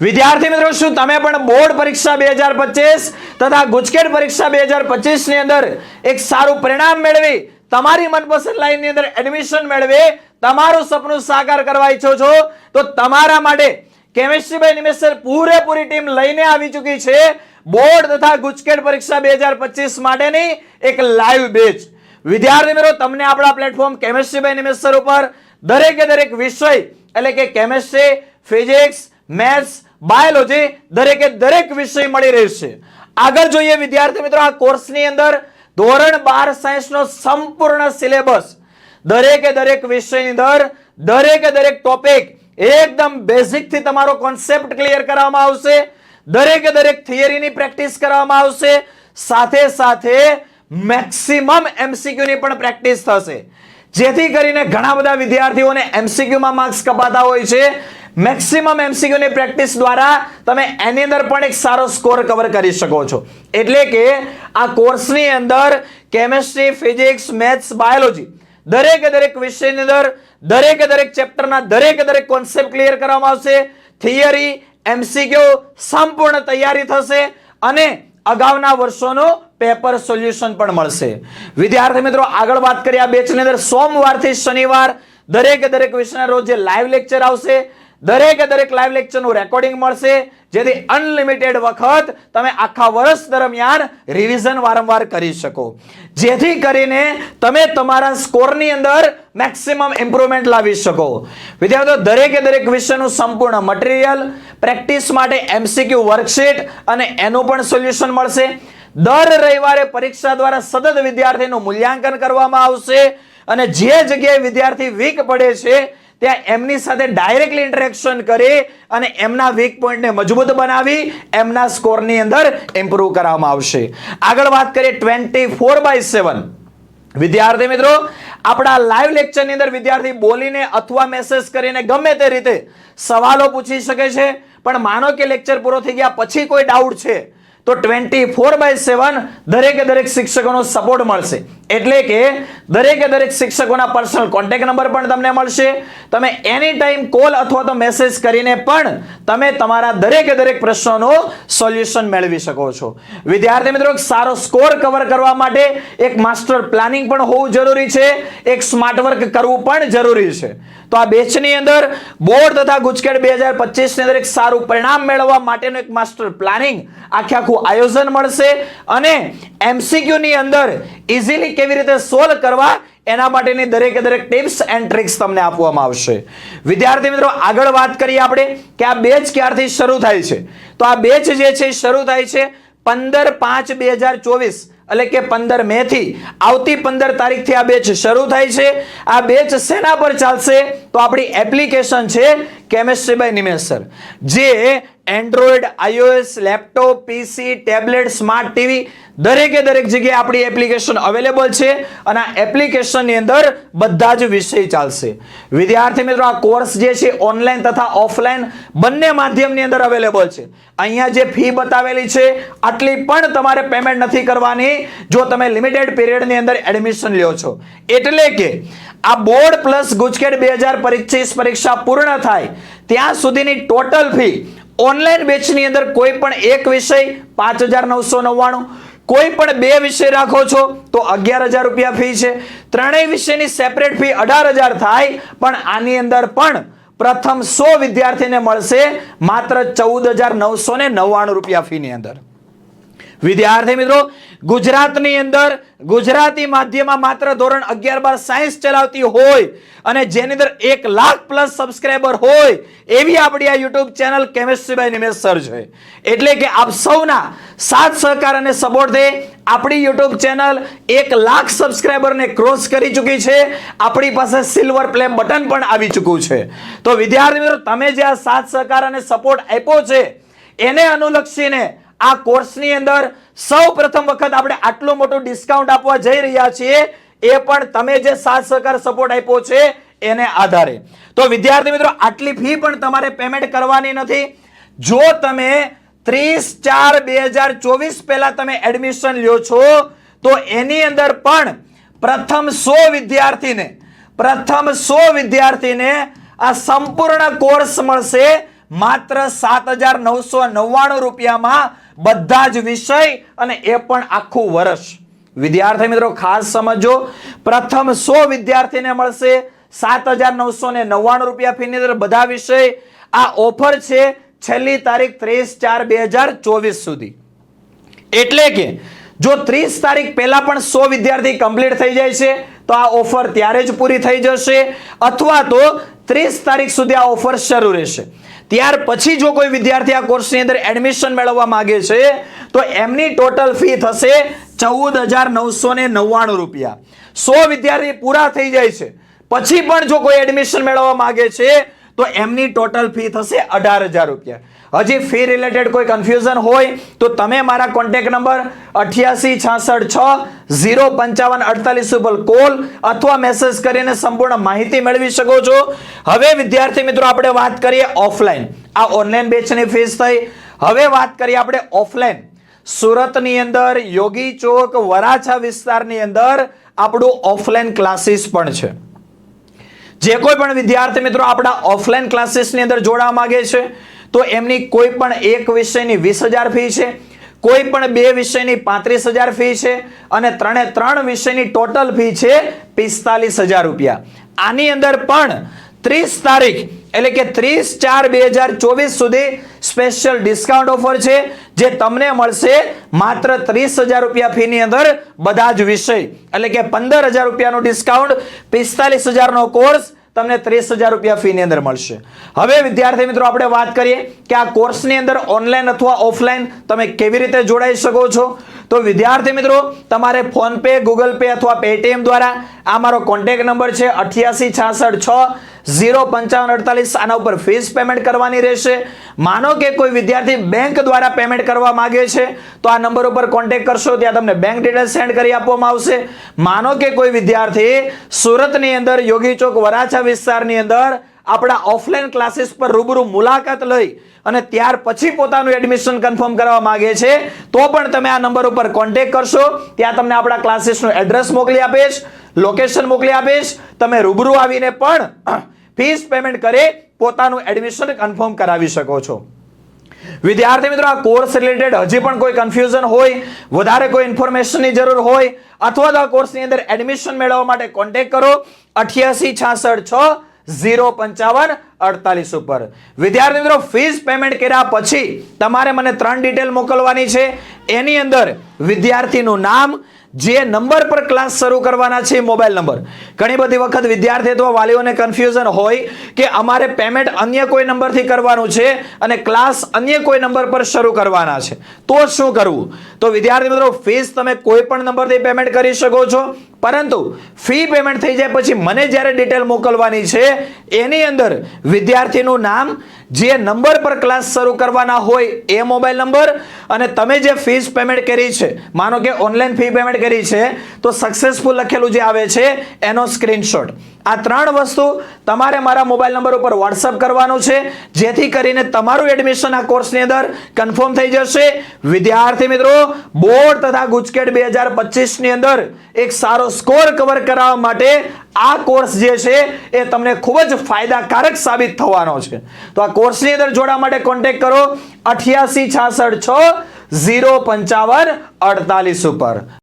વિદ્યાર્થી મિત્રો, શું તમે પણ બોર્ડ પરીક્ષા બે હજાર પચીસ તથા ગુજકેટ પરીક્ષા બે હજાર પચીસની અંદર એક સારું પરિણામ મેળવી, તમારી મનપસંદ લાઈનની અંદર એડમિશન મેળવી, તમારું સપનું સાકાર કરવા ઈચ્છો છો, તો તમારા માટે કેમિસ્ટ્રી બાય નિમેશ્વર પૂરેપૂરી ટીમ લઈને આવી ચૂકી છે. બોર્ડ તથા ગુજકેટ પરીક્ષા બે હજાર પચીસ માટેની એક લાઈવ બેચ વિદ્યાર્થી મિત્રો, તમને આપણા પ્લેટફોર્મ કેમિસ્ટ્રી બાય નિમેશ્વર ઉપર દરેકે દરેક વિષય, એટલે કે કેમેસ્ટ્રી ફિઝિક્સ મેથ્સ, બાયોલોજી દરેકે દરેક વિષય મળી રહેશે આગળ જોઈએ વિદ્યાર્થી મિત્રો, આ કોર્સની અંદર ધોરણ બાર સાયન્સનો સંપૂર્ણ સિલેબસ. દરેકે દરેક વિષયની અંદર દરેકે દરેક ટોપિક એકદમ બેઝિકથી તમારો કોન્સેપ્ટ ક્લિયર કરવામાં આવશે. દરેકે દરેક થિયરીની પ્રેક્ટિસ કરવામાં આવશે. સાથે સાથે મેક્સિમમ એમસીક્યુની પણ પ્રેક્ટિસ થશે. જેથી કરીને ઘણા બધા વિદ્યાર્થીઓને એમસીક્યુમાં માર્ક્સ કપાતા હોય છે. મેક્સિમમ એમસીક્યુ ની પ્રેક્ટિસ દ્વારા તમે એની અંદર પણ એક સારો સ્કોર કવર કરી શકો છો. એટલે કે આ કોર્સની અંદર કેમેસ્ટ્રી ફિઝિક્સ મેથ્સ બાયોલોજી દરેકે દરેક વિષયની અંદર, દરેકે દરેક ચેપ્ટરના દરેકે દરેક કોન્સેપ્ટ ક્લિયર કરવામાં આવશે. થિયરી એમસીક્યુ સંપૂર્ણ તૈયારી થશે અને અગાઉના વર્ષોનો પેપર સોલ્યુશન પણ મળશે. વિદ્યાર્થી મિત્રો, આગળ વાત કરીએ આ બેચની અંદર. સોમવારથી શનિવાર દરેકે દરેક વિષયના રોજ લાઈવ લેક્ચર આવશે દરેકે દરેક લાઈવ લેક્ચરનું રેકોર્ડિંગ મળશે. જેથી અનલિમિટેડ વખત તમે આખા વર્ષ દરમિયાન રિવિઝન વારંવાર કરી શકો. જેથી કરીને તમે તમારા સ્કોરની અંદર મેક્સિમમ ઇમ્પ્રુવમેન્ટ લાવી શકો. વિદ્યાર્થીઓ, દરેકે દરેક વિષયનું સંપૂર્ણ મટીરિયલ પ્રેક્ટિસ માટે એમસીક્યુ વર્કશીટ અને એનું પણ સોલ્યુશન મળશે. દર રવિવારે પરીક્ષા દ્વારા સતત વિદ્યાર્થીનું મૂલ્યાંકન કરવામાં આવશે અને જે જગ્યાએ વિદ્યાર્થી વીક પડે છે ત્યાં એમની સાથે ડાયરેક્ટલી ઇન્ટરેક્શન કરી અને એમના વીક પોઈન્ટને મજબૂત બનાવી, એમના સ્કોરની અંદર ઇમ્પ્રૂવ કરવામાં આવશે. આગળ વાત કરીએ ટ્વેન્ટી ફોર બાય સેવન વિદ્યાર્થી મિત્રો, આપણા લાઈવ લેક્ચરની અંદર વિદ્યાર્થી બોલીને અથવા મેસેજ કરીને ગમે તે રીતે સવાલો પૂછી શકે છે, પણ માનો કે લેક્ચર પૂરો થઈ ગયા, પછી કોઈ ડાઉટ છે, તો ટ્વેન્ટી ફોર બાય સેવન દરેકે દરેક શિક્ષકોનો સપોર્ટ મળશે. એટલે કે દરેકે દરેક શિક્ષકોના પર્સનલ કોન્ટેક્ટ નંબર પણ તમને મળશે. તમે એની ટાઈમ કોલ અથવા તો મેસેજ કરીને પણ તમે તમારા દરેકે દરેક પ્રશ્નોનો સોલ્યુશન મેળવી શકો છો. વિદ્યાર્થી મિત્રો સારો સ્કોર કવર કરવા માટે એક માસ્ટર પ્લાનિંગ પણ હોવું જરૂરી છે. એક સ્માર્ટ વર્ક કરવું પણ જરૂરી છે. તો આ બેચની અંદર બોર્ડ તથા ગુજકેટ બે હજાર પચીસની અંદર એક સારું પરિણામ મેળવવા માટેનું એક માસ્ટર પ્લાનિંગ આખે આખું આયોજન મળશે. અને એમસીક્યુની અંદર ઇઝીલી કેવી રીતે સોલ્વ કરવા? એના માટેની દરેકે દરેક ટિપ્સ એન્ડ ટ્રિક્સ તમને આપવામાં આવશે. વિદ્યાર્થી મિત્રો, આગળ વાત કરીએ આપણે કે આ બેચ ક્યારથી શરૂ થાય છે? તો આ બેચ જે છે શરૂ થાય છે પંદર પાંચ બે હજાર ચોવીસ. એટલે કે પંદર મે થી આવતી પંદર તારીખથી આ બેચ શરૂ થાય છે. આ બેચ શેના પર ચાલશે? તો આપણી એપ્લિકેશન છે કેમેસ્ટ્રી બાય નિમેશ સર. જે Android iOS laptop PC tablet smart TV દરેકે દરેક જગ્યાએ આપણી એપ્લિકેશન અવેલેબલ છે અને આ એપ્લિકેશનની અંદર બધા જ વિષય ચાલશે. વિદ્યાર્થી મિત્રો, આ કોર્સ જે છે ઓનલાઈન તથા ઓફલાઈન બંને માધ્યમની અંદર અવેલેબલ છે. અહીંયા જે ફી બતાવેલી છે, આટલી પણ તમારે પેમેન્ટ નથી કરવાની જો તમે લિમિટેડ પીરિયડની અંદર એડમિશન લ્યો છો. એટલે કે આ બોર્ડ પ્લસ ગુજકેટ બે હજાર પચીસ પરીક્ષા પૂર્ણ થાય, ત્યાં સુધીની ટોટલ ફી ઓનલાઈન બેચની અંદર કોઈ પણ એક વિષય પાંચ હજાર નવસો નવ્વાણું, કોઈ પણ બે વિષય રાખો છો તો અગિયાર હજાર રૂપિયા ફી છે. ત્રણેય વિષયની સેપરેટ ફી અઢાર હજાર થાય, પણ આની અંદર પણ પ્રથમ સો વિદ્યાર્થીને મળશે માત્ર ચૌદ હજાર નવસો ને નવ્વાણું રૂપિયા ફીની અંદર. વિદ્યાર્થી મિત્રો, ગુજરાતની અંદર ગુજરાતી માધ્યમમાં માત્ર ધોરણ અગિયાર બાર સાયન્સ ચલાવતી હોય અને જેની અંદર એક લાખ પ્લસ સબસ્ક્રાઈબર હોય, એવી આપણી આ YouTube channel chemistry by Nimesh sir છે. એટલે કે આપ સૌના સાથ, સહકાર અને સપોર્ટથી આપણી યુટ્યુબ ચેનલ એક લાખ સબસ્ક્રાઈબરને ક્રોસ કરી ચૂકી છે. આપણી પાસે સિલ્વર પ્લે બટન પણ આવી ચૂક્યું છે. તો વિદ્યાર્થી મિત્રો, તમે જે આ સાથ, સહકાર અને સપોર્ટ આપ્યો છે, એને અનુલક્ષીને આ કોર્સની અંદર સૌ પ્રથમ વખત આપણે આટલું મોટું ડિસ્કાઉન્ટ આપવા જઈ રહ્યા છીએ. એ પણ તમે જે સાથ સહકાર સપોર્ટ આપ્યો છે, એને આધારે. તો વિદ્યાર્થી મિત્રો, આટલી ફી પણ તમારે પેમેન્ટ કરવાની નથી. જો તમે ત્રીસ ચાર બે હજાર ચોવીસ પહેલા તમે એડમિશન લ્યો છો, તો એની અંદર પણ પ્રથમ સો વિદ્યાર્થીને, પ્રથમ સો વિદ્યાર્થીને આ સંપૂર્ણ કોર્સ મળશે માત્ર સાત હજાર નવસો નવ્વાણું રૂપિયામાં બધા જ વિષય અને એ પણ આખું વર્ષ. વિદ્યાર્થી મિત્રો, ખાસ સમજો, પ્રથમ સો વિદ્યાર્થીને મળશે સાત હજાર નવસો ને નવ્વાણું રૂપિયા ફીની અંદર બધા વિષય. આ ઓફર છે છેલ્લી તારીખ ત્રીસ ચાર બે હજાર ચોવીસ સુધી. એટલે કે જો ત્રીસ તારીખ પહેલા પણ સો વિદ્યાર્થી કમ્પ્લીટ થઈ જાય છે, તો આ ઓફર ત્યારે જ પૂરી થઈ જશે, અથવા તો ત્રીસ તારીખ સુધી આ ઓફર શરૂ રહેશે. ત્યાર પછી જો કોઈ વિદ્યાર્થી આ કોર્સની અંદર એડમિશન મેળવવા માંગે છે, તો એમની ટોટલ ફી થશે ચૌદ હજાર નવસો ને નવ્વાણું રૂપિયા. સો વિદ્યાર્થી પૂરા થઈ જાય છે. પછી પણ જો કોઈ એડમિશન મેળવવા માંગે છે, તો એમની ટોટલ ફી થશે અઢાર હજાર રૂપિયા. હજી ફી રિલેટેડ કોઈ કન્ફ્યુઝન હોય, તો તમે મારા કોન્ટેક નંબર અઠ્યાસી છાસઠ છ, ઝીરો પંચાવન અડતાલીસ ઉપર કોલ અથવા મેસેજ કરીને સંપૂર્ણ માહિતી મેળવી શકો છો. હવે વિદ્યાર્થી મિત્રો, આપણે વાત કરીએ ઓફલાઈન આ ઓનલાઈન બેચની ફીસ થઈ. હવે વાત કરીએ આપણે ઓફલાઈન સુરતની અંદર યોગી ચોક વરાછા વિસ્તારની અંદર આપણું ઓફલાઈન ક્લાસીસ પણ છે. જે કોઈ પણ વિદ્યાર્થી મિત્રો આપણા ઓફલાઈન ક્લાસીસની અંદર જોડાવા માંગે છે તો એમની કોઈ પણ એક વિષયની વીસ હજાર ફી છે, કોઈ પણ બે વિષયની પાંત્રીસ હજાર ફી છે અને ત્રણે ત્રણ વિષયની ટોટલ ફી છે પિસ્તાલીસ હજાર રૂપિયા. આની અંદર પણ ત્રીસ તારીખ એટલે કે ત્રીસ ચાર બે હજાર ચોવીસ સુધી સ્પેશિયલ ડિસ્કાઉન્ટ ઓફર છે, જે તમને મળશે માત્ર ત્રીસ હજાર રૂપિયા ફીની અંદર બધા જ વિષય. એટલે કે પંદર હજાર રૂપિયાનું ડિસ્કાઉન્ટ પિસ્તાલીસ હજારનો કોર્સ તમને ત્રીસ હજાર રૂપિયા ફીની અંદર મળશે. હવે વિદ્યાર્થી મિત્રો, આપણે વાત કરીએ કે આ કોર્સની અંદર ઓનલાઈન અથવા ઓફલાઈન તમે કેવી રીતે જોડાઈ શકો છો? તો વિદ્યાર્થી મિત્રો, તમારે ફોન પે ગૂગલ પે અથવા પેટીએમ દ્વારા આ મારો કોન્ટેક્ટ નંબર છે અઠ્યાસી, છાસઠ, છ, ઝીરો, પંચાવન, અડતાલીસ. આના ઉપર ફીસ પેમેન્ટ કરવાની રહેશે. માનો કે કોઈ વિદ્યાર્થી બેંક દ્વારા પેમેન્ટ કરવા માંગે છે, તો આ નંબર ઉપર કોન્ટેક્ટ કરશો. ત્યાં તમને બેંક ડિટેલ્સ સેન્ડ કરી આપવામાં આવશે. માનો કે કોઈ વિદ્યાર્થી સુરતની અંદર યોગી ચોક વરાછા વિસ્તારની અંદર આપણા ઓફલાઈન ક્લાસીસ પર રૂબરૂ મુલાકાત લઈ અને ત્યાર પછી પોતાનું એડમિશન કન્ફર્મ કરવા માંગે છે, તો પણ તમે આ નંબર ઉપર કોન્ટેક્ટ કરશો. ત્યાં તમને આપણા ક્લાસીસનું એડ્રેસ મોકલી આપીશ લોકેશન મોકલી આપીશ. તમે રૂબરૂ આવીને પણ ફીસ પેમેન્ટ કરી, પોતાનું એડમિશન કન્ફર્મ કરાવી શકો છો. વિદ્યાર્થી મિત્રો, આ કોર્સ રિલેટેડ હજી પણ કોઈ કન્ફ્યુઝન હોય, વધારે કોઈ ઇન્ફોર્મેશનની જરૂર હોય, અથવા તો આ કોર્સની અંદર એડમિશન મેળવવા માટે કોન્ટેક્ટ કરો. અઠ્યાસી છાસઠ છ ઝીરો પંચાવન અડતાલીસ ઉપર. વિદ્યાર્થી મિત્રો ફીસ પેમેન્ટ કર્યા પછી તમારે મને ત્રણ ડિટેલ મોકલવાની છે. એની અંદર વિદ્યાર્થીનું નામ જે નંબર પર ક્લાસ શરૂ કરવાના છે મોબાઈલ નંબર ઘણી બધી વખત વિદ્યાર્થી અથવા વાલીઓને કન્ફ્યુઝન હોય કે અમારે પેમેન્ટ અન્ય કોઈ નંબરથી કરવાનું છે અને ક્લાસ અન્ય કોઈ નંબર પર શરૂ કરવાના છે. તો શું કરવું? તો વિદ્યાર્થી મિત્રો ફીસ તમે કોઈ પણ નંબરથી પેમેન્ટ કરી શકો છો. પરંતુ ફી પેમેન્ટ થઈ જાય પછી મને જ્યારે ડિટેલ મોકલવાની છે, એની અંદર વિદ્યાર્થીનું નામ, જે નંબર પર ક્લાસ શરૂ કરવાના હોય એ મોબાઈલ નંબર અને તમે જે ફીસ પેમેન્ટ કરી છે, માનો કે ઓનલાઈન ફી પેમેન્ટ કરી છે, તો સક્સેસફુલ લખેલું જે આવે છે, એનો સ્ક્રીનશોટ આ ત્રણ વસ્તુ તમારે મારા મોબાઈલ નંબર ઉપર વોટ્સઅપ કરવાનું છે, જેથી કરીને તમારું એડમિશન આ કોર્સની અંદર કન્ફર્મ થઈ જશે. વિદ્યાર્થી મિત્રો, બોર્ડ તથા ગુજકેટ બે હજાર પચીસની અંદર એક સારો સ્કોર કવર કરાવવા માટે આ કોર્સ જે છે, એ તમને ખૂબ જ ફાયદાકારક સાબિત થવાનો છે. તો આ કોર્સની અંદર જોડા માટે કોન્ટેક કરો, અઠ્યાસી છાસઠ છ, ઝીરો પંચાવન અડતાલીસ ઉપર.